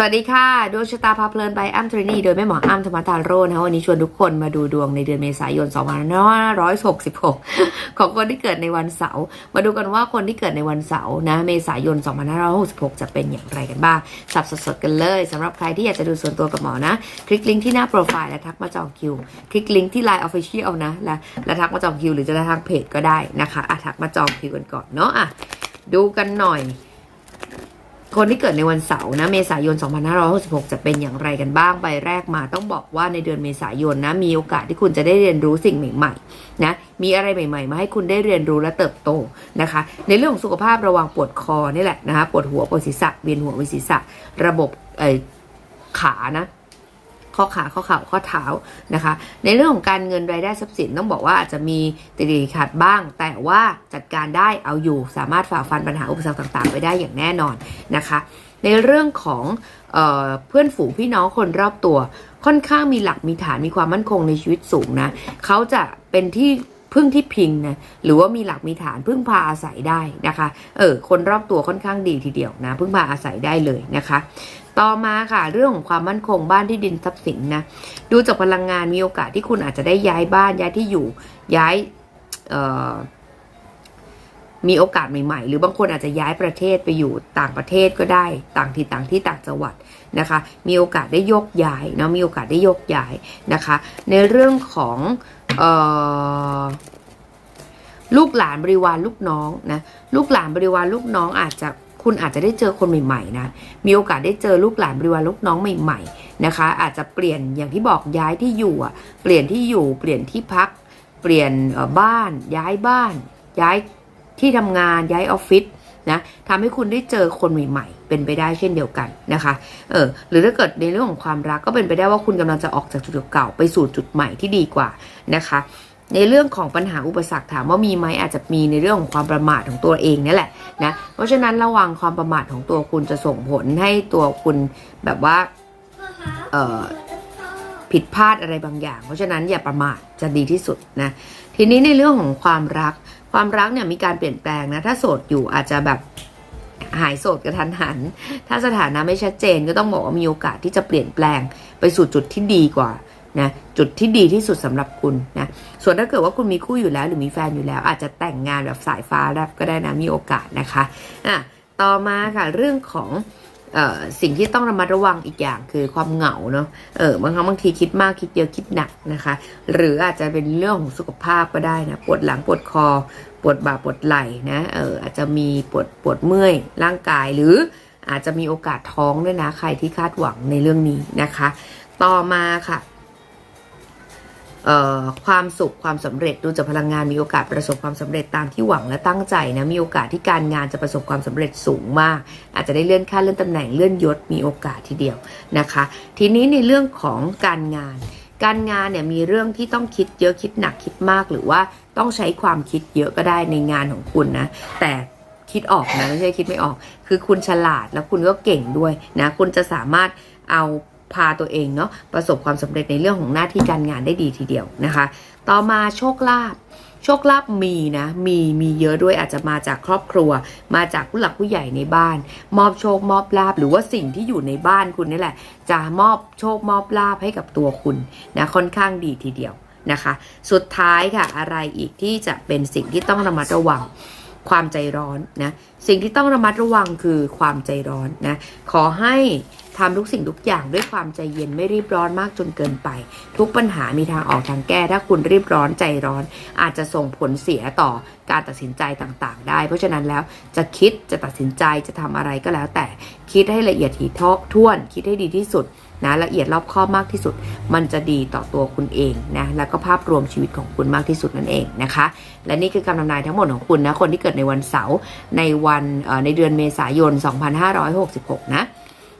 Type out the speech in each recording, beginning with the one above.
สวัสดีค่ะ ดวงชะตาพาเพลินไปอ้ำทรินีโดยแม่หมออ้ำธรรมตาโรนะวันนี้ชวนทุกคนมาดูดวงในเดือนเมษายน 2566 ของคนที่เกิดในวันเสาร์มาดูกันว่าคนที่เกิดในวันเสาร์นะเมษายน 2566 จะเป็นอย่างไรกันบ้างสับสดๆกันเลยสำหรับใครที่อยากจะดูส่วนตัวกับหมอนะ คลิกลิงก์ที่หน้าโปรไฟล์และทักมาจองคิว คลิกลิงก์ที่ Line Official นะและและทักมาจองคิวหรือจะทางเพจก็ได้นะคะอะทักมาจองคิวกันก่อนเนาะอะดูกันหน่อย คนที่เกิดในวันเสาร์นะ เมษายน 2566 จะเป็นอย่างไรกันบ้าง ใบแรกมาต้องบอกว่าในเดือนเมษายนนะ มีโอกาสที่คุณจะได้เรียนรู้สิ่งใหม่ๆ นะ มีอะไรใหม่ๆ มาให้คุณได้เรียนรู้และเติบโตนะคะ ในเรื่องของสุขภาพระวังปวดคอนี่แหละนะคะ ปวดหัวปวดศีรษะเวียนหัวเวียนศีรษะ ระบบเออขานะ ข้อขาข้อเข่าข้อเท้านะคะ ในเรื่องของการเงินรายได้ทรัพย์สินต้องบอกว่าอาจจะมีติดขัดบ้าง แต่ว่าจัดการได้เอาอยู่สามารถฝ่าฟันปัญหาอุปสรรคต่าง ๆ ไปได้อย่างแน่นอนนะคะ ในเรื่องของเออเพื่อนฝูงพี่น้องคนรอบตัว ค่อนข้างมีหลักมีฐานมีความมั่นคงในชีวิตสูงนะเขาจะเป็นที่ พึ่งที่พิงนะหรือว่ามีหลักมีฐานพึ่งพาอาศัยได้นะคะ เออคนรอบตัวค่อนข้างดีทีเดียวนะพึ่งพาอาศัยได้เลยนะคะ ต่อมาค่ะเรื่องของความมั่นคงบ้านที่ดินทรัพย์สินนะดูจากพลังงานมีโอกาสที่คุณอาจจะได้ย้ายบ้านย้ายที่อยู่ย้ายเอ่อ มีโอกาสใหม่ๆ หรือบางคนอาจจะย้ายประเทศไปอยู่ต่างประเทศก็ได้ ต่างที่ต่างที่ต่างจังหวัดนะคะ มีโอกาสได้ยกย้ายนะมีโอกาสได้ยกย้ายนะคะ ในเรื่องของออลูกหลานบริวารลูกน้องนะลูกหลานบริวารลูกน้องอาจจะคุณอาจจะได้เจอคนใหม่ๆนะ มีโอกาสได้เจอลูกหลานบริวารลูกน้องใหม่ๆนะคะ อาจจะเปลี่ยนอย่างที่บอกย้ายที่อยู่อะเปลี่ยนที่อยู่ เปลี่ยนที่พัก เปลี่ยนบ้าน ย้ายบ้าน ย้าย ที่ทำงานย้ายออฟฟิศนะทำให้คุณได้เจอคนใหม่ ๆ เป็นไปได้เช่นเดียวกันนะคะเออหรือถ้าเกิดในเรื่องของความรักก็เป็นไปได้ว่าคุณกำลังจะออกจากจุดเก่าไปสู่จุดใหม่ที่ดีกว่านะคะในเรื่องของปัญหาอุปสรรคถามว่ามีไหมอาจจะมีในเรื่องของความประมาทของตัวเองนี่แหละนะเพราะฉะนั้นระวังความประมาทของตัวคุณจะส่งผลให้ตัวคุณแบบว่าเออ ผิดพลาดอะไรบางอย่าง เพราะฉะนั้นอย่าประมาทจะดีที่สุดนะทีนี้ในเรื่องของความรัก ความรักเนี่ยมีการเปลี่ยนแปลงนะถ้าโสดอยู่อาจจะแบบหายโสดกระทันหัน ถ้าสถานะไม่ชัดเจนก็ต้องบอกว่ามีโอกาสที่จะเปลี่ยนแปลงไปสู่จุดที่ดีกว่านะจุดที่ดีที่สุดสำหรับคุณนะส่วนถ้าเกิดว่าคุณมีคู่อยู่แล้ว หรือมีแฟนอยู่แล้ว อาจจะแต่งงานแบบสายฟ้าแลบก็ได้นะมีโอกาสนะคะอะต่อมาค่ะเรื่องของ สิ่งที่ต้องระมัดระวังอีกอย่างคือความเหงาเนาะ เออบางครั้งบางทีคิดมากคิดเยอะคิดหนักนะคะ หรืออาจจะเป็นเรื่องของสุขภาพก็ได้นะ ปวดหลังปวดคอ ปวดบ่าปวดไหล่นะ เอออาจจะมีปวดปวดเมื่อยร่างกายหรืออาจจะมีโอกาสท้องด้วยนะ ใครที่คาดหวังในเรื่องนี้นะคะ ต่อมาค่ะ ความสุขความสำเร็จดูจากพลังงานมีโอกาสประสบความสำเร็จตามที่หวังและตั้งใจนะมีโอกาสที่การงานจะประสบความสำเร็จสูงมาก อาจจะได้เลื่อนขั้นเลื่อนตำแหน่งเลื่อนยศมีโอกาสทีเดียวนะคะ ทีนี้ในเรื่องของการงาน การงานเนี่ยมีเรื่องที่ต้องคิดเยอะคิดหนักคิดมาก หรือว่าต้องใช้ความคิดเยอะก็ได้ในงานของคุณนะแต่คิดออกนะไม่ใช่คิดไม่ออก คือคุณฉลาดแล้วคุณก็เก่งด้วยนะคุณจะสามารถเอา พาตัวเองเนาะประสบความสำเร็จในเรื่องของหน้าที่การงานได้ดีทีเดียวนะคะ ต่อมาโชคลาภโชคลาภมีนะ มีมีเยอะด้วยอาจจะมาจากครอบครัว มาจากผู้หลักผู้ใหญ่ในบ้าน มอบโชคมอบลาภหรือว่าสิ่งที่อยู่ในบ้านคุณนี่แหละ จะมอบโชคมอบลาภให้กับตัวคุณนะค่อนข้างดีทีเดียวนะคะ สุดท้ายค่ะอะไรอีกที่จะเป็นสิ่งที่ต้องระมัดระวัง ความใจร้อนนะสิ่งที่ต้องระมัดระวังคือความใจร้อนนะขอให้ทำทุกสิ่งทุกอย่างด้วยความใจเย็นไม่รีบร้อนมากจนเกินไป ทุกปัญหามีทางออกทางแก้ ถ้าคุณรีบร้อนใจร้อน อาจจะส่งผลเสียต่อ การตัดสินใจต่างๆ ได้ เพราะฉะนั้นแล้วจะคิดจะตัดสินใจจะทำอะไรก็แล้ว แต่คิดให้ละเอียดถี่ถ้วน คิดให้ดีที่สุดนะละเอียดรอบคอบมากที่สุด มันจะดีต่อตัวคุณเองนะแล้วก็ภาพรวมชีวิตของคุณมากที่สุดนั่นเองนะคะ และนี่คือคำทำนายทั้งหมดของคุณนะคนที่เกิดในวันเสาร์ในวันในเดือนเมษายน 2566 นะ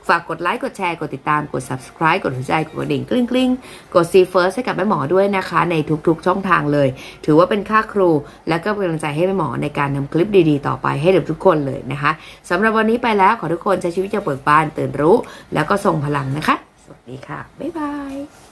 ฝากกดไลค์กดแชร์กดติดตามกด subscribe กดหัวใจกดกระดิ่งกริ้งกริ้งกด see first ให้กับแม่หมอด้วยนะคะ ในทุกๆ ช่องทางเลย ถือว่าเป็นค่าครู และก็เป็นกำลังใจให้แม่หมอในการทำคลิปดีๆ ต่อไปให้กับทุกคนเลยนะคะสำหรับวันนี้ไปแล้วขอทุกคนใช้ชีวิตอย่างเบิกบานตื่นรู้ แล้วก็ทรงพลังนะคะ สวัสดีค่ะบ๊ายบาย